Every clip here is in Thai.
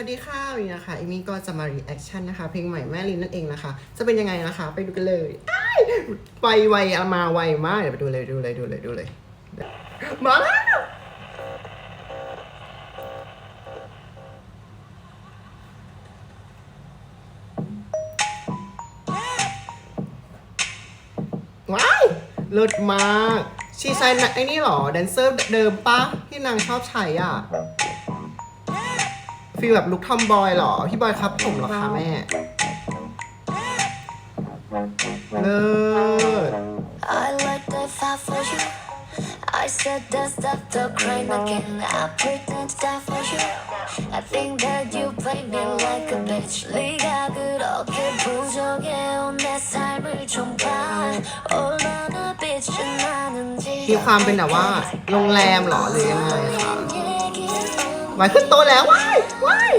วัสดีค่ะวันนี้นะคะเอมี่ก็จะมารีแอคชั่นนะคะ เพลงใหม่แม่ลินนั่นเองนะคะ จะเป็นยังไงนะคะ ไปดูกันเลยไปไวอะมาไวมากเดี๋ยวไปดูเลยดูเลยดูเลยดูเลยมาแล้วว้าวเลิศมาก ชีใช้นะไอ้นี่หรอแดนเซอร์เดิมปะที่นางชอบใช้อะ ฟีลแบบลุคทอมบอยเหรอ พี่บอยครับผมเหรอคะแม่ เลิศ I like that fight for you. I said that stop the crying again. I pretend to die for you. I think that you play me like a bitch. 네가 그렇게 부정해온 내 삶을 좀 봐. 얼마나 빛이 나는지. มีความเป็นแบบว่า โรงแรมเหรอหรือยังไงคะ ไว้ขึ้นโตะแล้วว้ายว้าย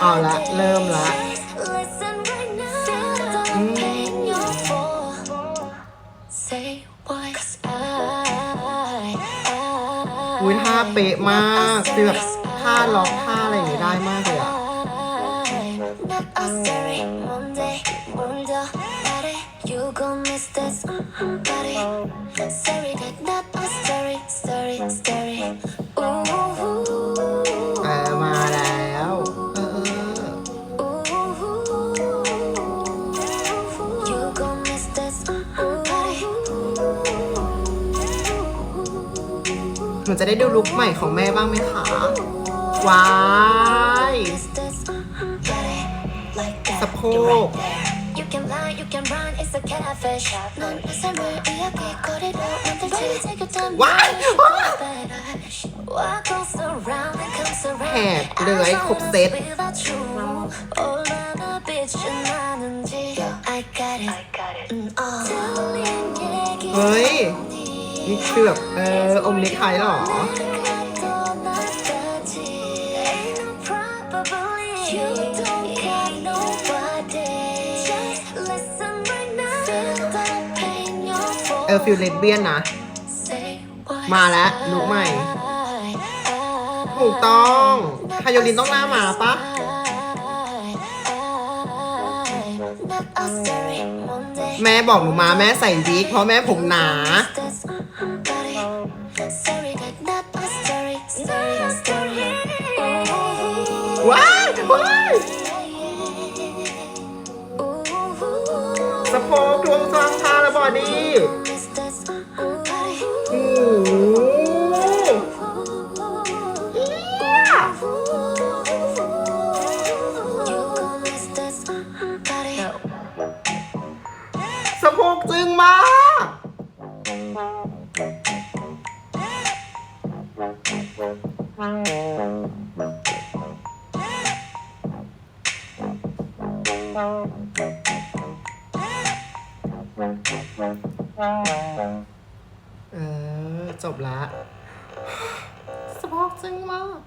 เอาละ เริ่มละอุ้ยท่าเป๊ะมากคือแบบท่าล็อกท่าอะไรอย่างงี้ได้มากเลยอะ you gon' miss this, mm-hmm, body. Sorry, that not a story, story, story. Ooh, เออมาแล้วเออเออ you gon' miss this, mm-hmm, body. หนูจะได้ดูลุคใหม่ของแม่บ้างไหมคะว้าย Miss this, mm-hmm, body. Like that, สะโพ you ก right there. You can lie, you can run, it's a catfish. 넌 이상을 이야기거리로 만들지. Take your time, Why? What goes around and comes around. แหกเลื้อยครบเซต Without you, 얼마나 빛이 나는지. I got it. 음, 어. 들린 얘기 เฮ้ย นี่คือแบบเอออมเล็กไทยเหรอ Ain't no probably you ออฟิลเลเบียนนะ มาแล้วลุคใหม่ ถูกต้องฮโยลินต้องหน้าหมาปะแม่บอกหนูมาแม่ใส่วิกเพราะแม่ผมหนา ว้าวสะโพกดวงซางพาและ บอดี้สะโพกจึงมาก เออ จบละ สะโพกจึงมาก